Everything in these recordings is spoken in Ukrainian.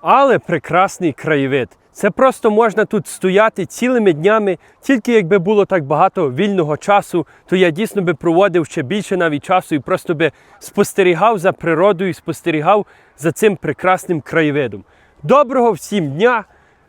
Але прекрасний краєвид. Це просто можна тут стояти цілими днями. Тільки якби було так багато вільного часу, то я дійсно би проводив ще більше навіть часу і просто би спостерігав за природою, спостерігав за цим прекрасним краєвидом. Доброго всім дня!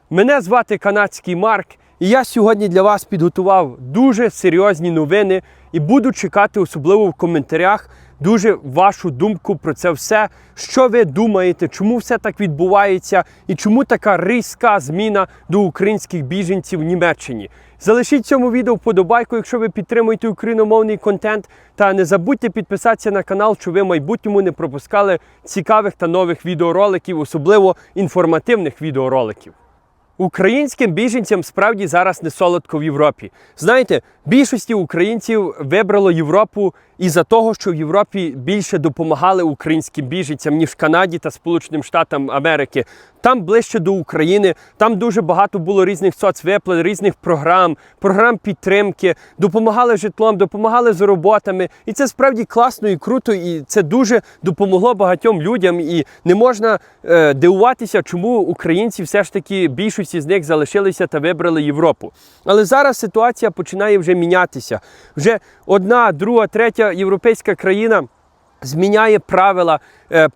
Мене звати канадський Марк, і я сьогодні для вас підготував дуже серйозні новини і буду чекати, особливо в коментарях, дуже вашу думку про це все. Що ви думаєте, чому все так відбувається і чому така різка зміна до українських біженців в Німеччині? Залишіть цьому відео вподобайку, якщо ви підтримуєте україномовний контент. Та не забудьте підписатися на канал, щоб ви в майбутньому не пропускали цікавих та нових відеороликів, особливо інформативних відеороликів. Українським біженцям справді зараз не солодко в Європі. Знаєте, більшості українців вибрало Європу із-за того, що в Європі більше допомагали українським біженцям, ніж в Канаді та Сполученим Штатам Америки. Там ближче до України, там дуже багато було різних соцвиплат, різних програм, програм підтримки, допомагали житлом, допомагали з роботами. І це справді класно і круто, і це дуже допомогло багатьом людям. І не можна е, дивуватися, чому українці все ж таки більшості з них залишилися та вибрали Європу. Але зараз ситуація починає вже мінятися. Вже одна, друга, третя європейська країна. Зміняє правила,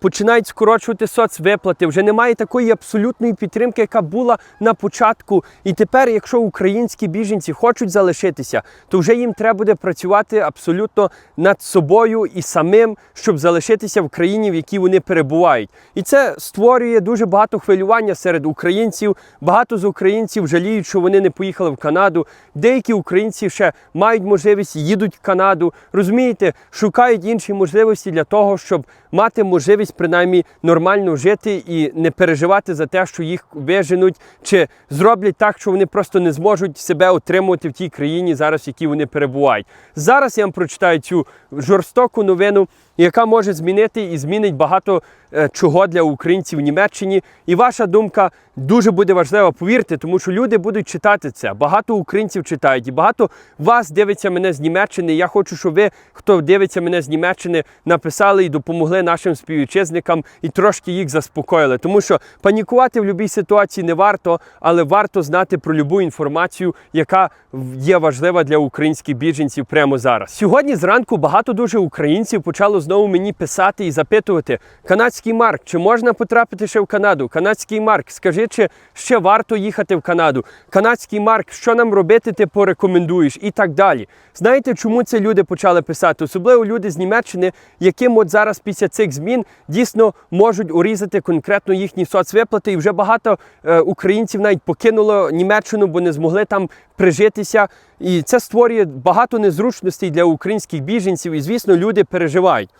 починають скорочувати соцвиплати. Вже немає такої абсолютної підтримки, яка була на початку. І тепер, якщо українські біженці хочуть залишитися, то вже їм треба буде працювати абсолютно над собою і самим, щоб залишитися в країні, в якій вони перебувають. І це створює дуже багато хвилювання серед українців. Багато з українців жаліють, що вони не поїхали в Канаду. Деякі українці ще мають можливість їдуть в Канаду. Розумієте, шукають інші можливості для того, щоб мати можливість принаймні нормально жити і не переживати за те, що їх виженуть, чи зроблять так, що вони просто не зможуть себе отримувати в тій країні, зараз в якій вони перебувають. Зараз я вам прочитаю цю жорстоку новину, яка може змінити і змінить багато е, чого для українців в Німеччині. І ваша думка дуже буде важлива, повірте, тому що люди будуть читати це. Багато українців читають, і багато вас дивиться мене з Німеччини. Я хочу, щоб ви, хто дивиться мене з Німеччини, написали і допомогли нашим співвітчизникам і трошки їх заспокоїли. Тому що панікувати в будь-якій ситуації не варто, але варто знати про любу інформацію, яка є важлива для українських біженців прямо зараз. Сьогодні зранку багато дуже українців почало знову мені писати і запитувати: канадський марк, чи можна потрапити ще в Канаду? Канадський марк, скажи, чи ще варто їхати в Канаду? Канадський марк, що нам робити, ти порекомендуєш і так далі. Знаєте, чому це люди почали писати? Особливо люди з Німеччини, яким от зараз після цих змін дійсно можуть урізати конкретно їхні соцвиплати. І вже багато е, українців навіть покинуло Німеччину, бо не змогли там прижитися. І це створює багато незручностей для українських біженців. І звісно, люди переживають.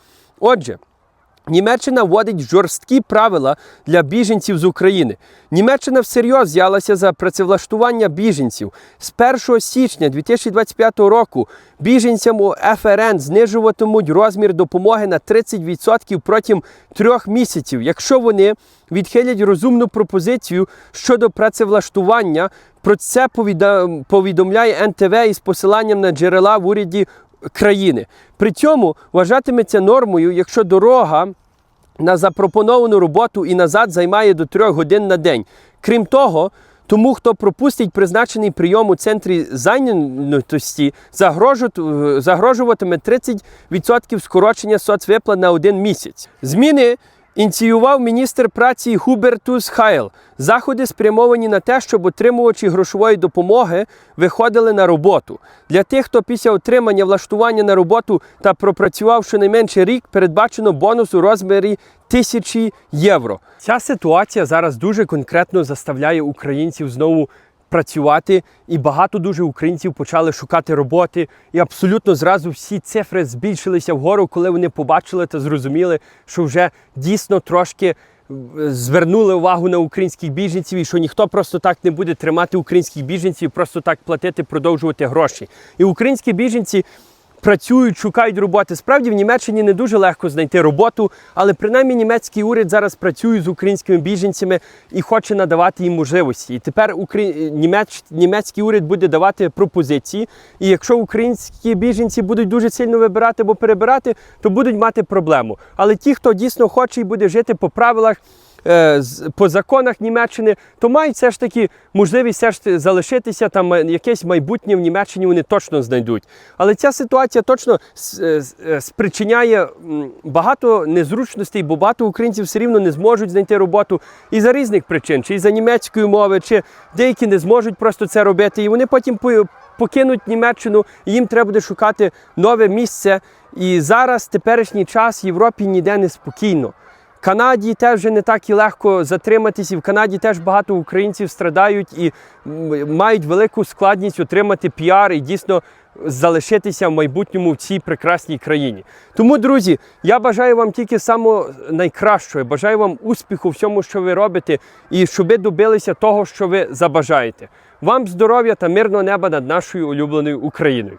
Отже. Німеччина вводить жорсткі правила для біженців з України. Німеччина всерйоз взялася за працевлаштування біженців. З 1 січня 2025 року біженцям у ФРН знижуватимуть розмір допомоги на 30% протягом трьох місяців, якщо вони відхилять розумну пропозицію щодо працевлаштування. Про це повідомляє НТВ із посиланням на джерела в уряді країни. При цьому вважатиметься нормою, якщо дорога на запропоновану роботу і назад займає до 3 годин на день. Крім того, тому, хто пропустить призначений прийом у центрі зайнятості, загрожуватиме 30% скорочення соцвиплат на один місяць. Зміни ініціював міністр праці Хубертус Хайл. Заходи спрямовані на те, щоб отримувачі грошової допомоги виходили на роботу. Для тих, хто після отримання влаштування на роботу та пропрацював щонайменше рік, передбачено бонус у розмірі тисячі євро. Ця ситуація зараз дуже конкретно заставляє українців знову працювати, і багато дуже українців почали шукати роботи. І абсолютно зразу всі цифри збільшилися вгору, коли вони побачили та зрозуміли, що вже дійсно трошки е, звернули увагу на українських біженців, і що ніхто просто так не буде тримати українських біженців, просто так платити, продовжувати гроші. І українські біженці. Працюють, шукають роботи. Справді в Німеччині не дуже легко знайти роботу, але принаймні німецький уряд зараз працює з українськими біженцями і хоче надавати їм можливості. І тепер Украї... німеч... німецький уряд буде давати пропозиції. І якщо українські біженці будуть дуже сильно вибирати або перебирати, то будуть мати проблему. Але ті, хто дійсно хоче і буде жити по правилах, по законах Німеччини, то мають все ж таки можливість все ж залишитися там е, якесь майбутнє в Німеччині вони точно знайдуть. Але ця ситуація точно е, е, спричиняє багато незручностей, бо багато українців все рівно не зможуть знайти роботу і за різних причин, чи за німецької мови, чи деякі не зможуть просто це робити. І вони потім по- покинуть Німеччину, і їм треба буде шукати нове місце. І зараз, теперішній час, в Європі ніде не спокійно. Канаді теж вже не так і легко затриматись, і в Канаді теж багато українців страдають і мають велику складність отримати піар і дійсно залишитися в майбутньому в цій прекрасній країні. Тому, друзі, я бажаю вам тільки самого найкращого. Бажаю вам успіху в всьому, що ви робите, і щоб ви добилися того, що ви забажаєте. Вам здоров'я та мирного неба над нашою улюбленою Україною.